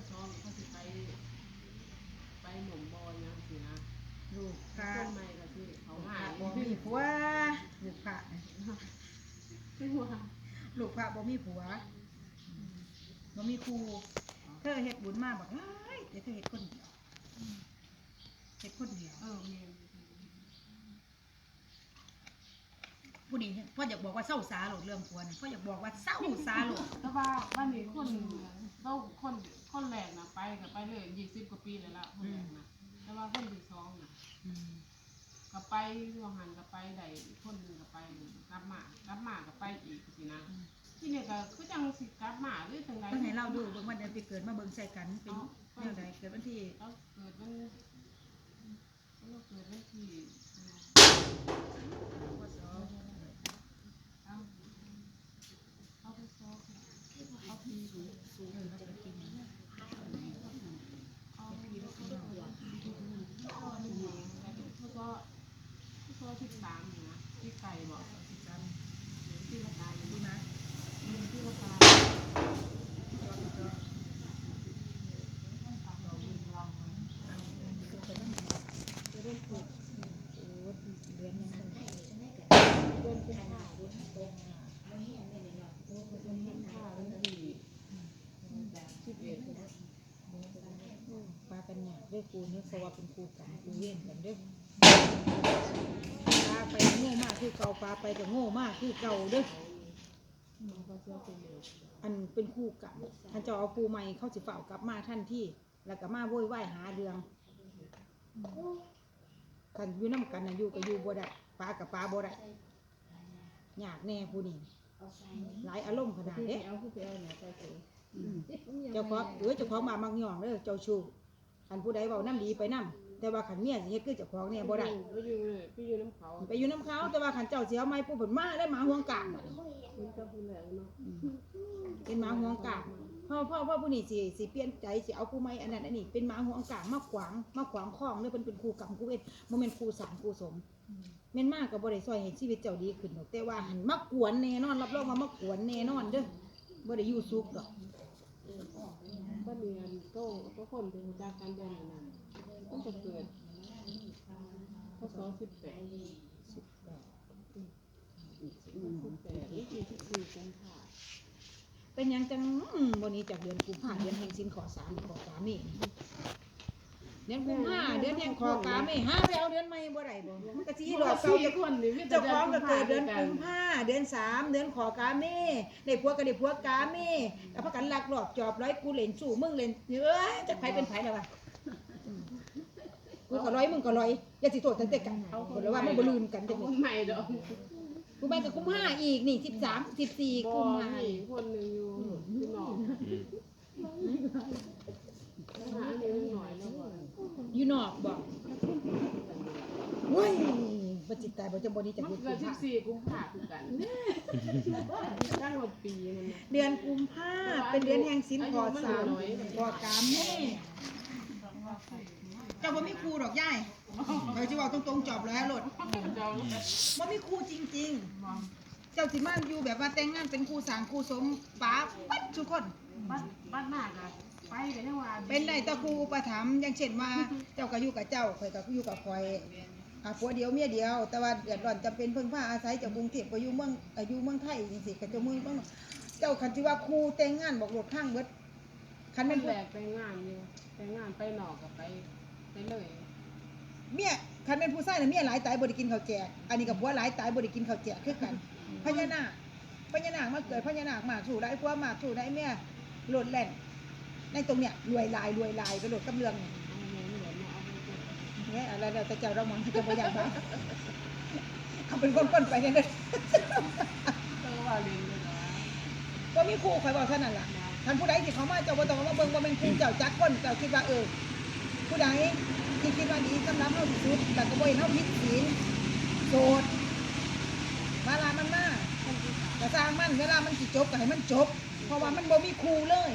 แล้วคนซ้องเขาสิไปไปหนุ่มบอยยังสินะลูกพระต้นไม้ก็คือเขาลูกพหาระยบ่มีผัวลูกพระไม่ว่าลูกพระบ่มีผัวบ่มีครูเธอเฮ็ดบุญมาบอกเอ้ยเดี๋ยวเธอเฮ็ดคนเดียวเฮ็ดคนเดียวเออแม่ ผู้นี้เนี่ยพ่ออยากบอกว่าเศร้าสาโหลดเรื่องผัวน่ะพ่ออยากบอกว่าเศร้าสาโหลดแต่ว่าบ้านนี้คนเราคนคนแรกนะไปก็ไปเลยยี่สิบกว่าปีเลยละคนแรกนะแต่ว่าคนที่สองนะอืมก็ไปวหันก็ไปใดคนหนึ่งก็ไปกลับมากลับมาก็ไปอีกสินะที่เนี่ยก็คือจังสิกลับมาหรือจังไรเพิ่งให้เราดูเบิ่งวันเดือนปีเกิดมาเบิ่งใส่กันเป็นแนวใดเกิดวันที่เราเกิดมันเราเกิดวันที่ พศ เอาเอาไปซ้อมเอาพีหรือ เออเราเกิดปีนี้ เอาพีแล้วก็เอาเอาอันนี้แล้วก็ แล้วก็ที่ามนะที่ไก่บอกสิบสามที่ละกายปีมาที่ละกายอจอเราดูเราเอาเกิดไปตั้งแต่จะเริ่มปลูกโอ้เดือนยังไงเดินไปหาเดินตรงเดินหาวันที่สิบเอ็ดปลากันหยาบด้วยกูเนี่ยเพราะว่าเป็นครูกันครูเว้นกันเด้อ ปลาไปโง่มากคือเก่าปลาไปแต่โง่มากคือเก่าเด้ออันเป็นคู่กันท่านเจ้าเอาปูใหม่เข้าสิเฝ้ากลับมาท่านที่แล้วก็มาโวยวายหาเรื่องคันอยู่น้ำกันนะอยู่ก็อยู่บ่ได้ปลากับปลาบ่ได้ยากแน่ผู้นี้หลายอารมณ์ขนาดเด้เอาคือไปเอาเนี่ยเจ้าของเออเจ้าของมามักย่องเด้อเจ้าชู้คันผู้ใดเว้าน้ำดีไปน้ำ แต่ว่าคันเมียสิเฮ็ดคือเจ้าของเนี่ยบ่ได้ไปอยู่เลยไปอยู่น้ำเขาไปอยู่น้ำเขาแต่ว่าขันเจ้าเสียไม้ปุ๊บผลมาได้หมาห่วงกากบัดนี้มันก็พูดแล้วเนาะเป็นหมาห่วงกากพ่อพ่อพ่อผู้นี้สิสิเปลี่ยนใจสิเอาผู้ไม้อันนั้นอันนี้เป็นหมาห่วงกากมาขวางมาขวางคล้องเนี่ยเป็นเป็นครูกรรมครูเวทบ่แม่นครูสารครูสมแม่นมากก็บ่ได้ซอยให้ชีวิตเจ้าดีขึ้นหรอกแต่ว่าหันมากวนแน่นอนรับรองว่ามากวนแน่นอนเด้อบ่ได้อยู่สุขดอกก็มีอันโต้ก็คนเป็นจากการเดินนั้น มันจะเกิดพศสิบแปดสิบแปดนี่คือที่คือกุมภาเป็นยังจังอืมบ่นี้จากเดือนกุมภาเดือนแห่งสินขอสามขอกาเมเดือนกุมภาเดือนแห่งขอกาเมหาไปเอาเดือนใหม่บ่ได้บ่มันก็สิรอบเก่าสี่คนนี่เจ้าของก็เกิดเดือนกุมภาเดือนสามเดือนขอกาเม่ได้ผัวก็ได้ผัวกาเม่แล้วพักกันลักลอบจอบร้อยกูเล่นสู้มึงเล่นเอ้ยจะไผเป็นไผแล้ววะ กูก็ร้อยมึงก็ร้อยอย่าสิโทษตั้งแต่กันเอาคนละว่ามันบ่ลืมกันแต่จังคเลยนใหม่ดอกกูไปกับกุมภาอีกนี่สิบสามสิบสี่บกุอมภานี่คนหนึ่งอยู่ที่นอกหาอันนี้หน่อยแล้วบ่อยู่นอกบอกเว้ยบ่จิตตายบ่จะบ่ดีจากมันเดือนเกิกุดมสิบภาสี่กุมภาพันธ์คือกันตั้งหมดปีมันนะเดือนกุมภาเป็นเดือนแห่งสินขอสามขอกาเม่ เจ้าบ่มีครูดอกย่ายเราจะบอกตรงๆจอบแล้วโลดเจ้าว่ามีครูจริง ๆ เจ้าสิมาอยู่แบบว่าแต่งงานเป็นครูสางครูสมป้าปัดทุกคน บ้านบ้านหน้าก็ไปกันยังว่าเป็นได้แต่ครูอุประถมภ์อย่างเช่นว่า เจ้าก็อยู่กับเจ้าข่อยก็อยู่กับข่อยอ่าผัวเดียวเมียเดียว แต่ว่าเดือดร้อนจำเป็นเพิ่งผ้าอาศัยจากกรุงเทพก็อยู่เมืองอายุเมืองไทยจังซี่ก็เจะมือต้องเจ้าคันที่ว่าครูแต่งงานบอกโลดข้างเบิดคันมัเป็นนแหผู้ลกไปงานอยู่ไปงานไปหนอกกับไป ไปเลยเมียคันเป็นผู้ชายน่ะเมียหลายตายบ่ได้กินข้าวแจกอันนี้กับผัวหลายตายบ่ได้กินข้าวแจกคือกันพญานาคพญานาคมาเกิดพญานาคมากสู่ได้ผัวมากสู่ได้เมียโลดแล่นในตรงเนี้ยรวยลายรวยลายไปโลดกับเรื่องเนี่ยเอาเงินเหลือมาเอาไปเก็บเนี่ยอะไรเราจะเจ้าเรามองจะบ่อยากบ้างเขาเป็นคนคนไปเนี่ยนะเออว่าเรียนเลยนะว่ามีครูคอยบอกเท่านั้นล่ะท่านผู้ใดที่เขามาเจ้าบ่ต้องมาเบิ่งว่าเป็นครูเจ้าจักคนเจ้าคิดว่าเออ ผู้ใดที่คิดว่าดีสำหรับเราที่สุดแต่ก็บ่อยเท่าพิษศีลโสดมาลามันมากแต่สร้างมันเวลามันสิจบก็ให้มันจบ เพราะว่ามันบ่มีครูเลย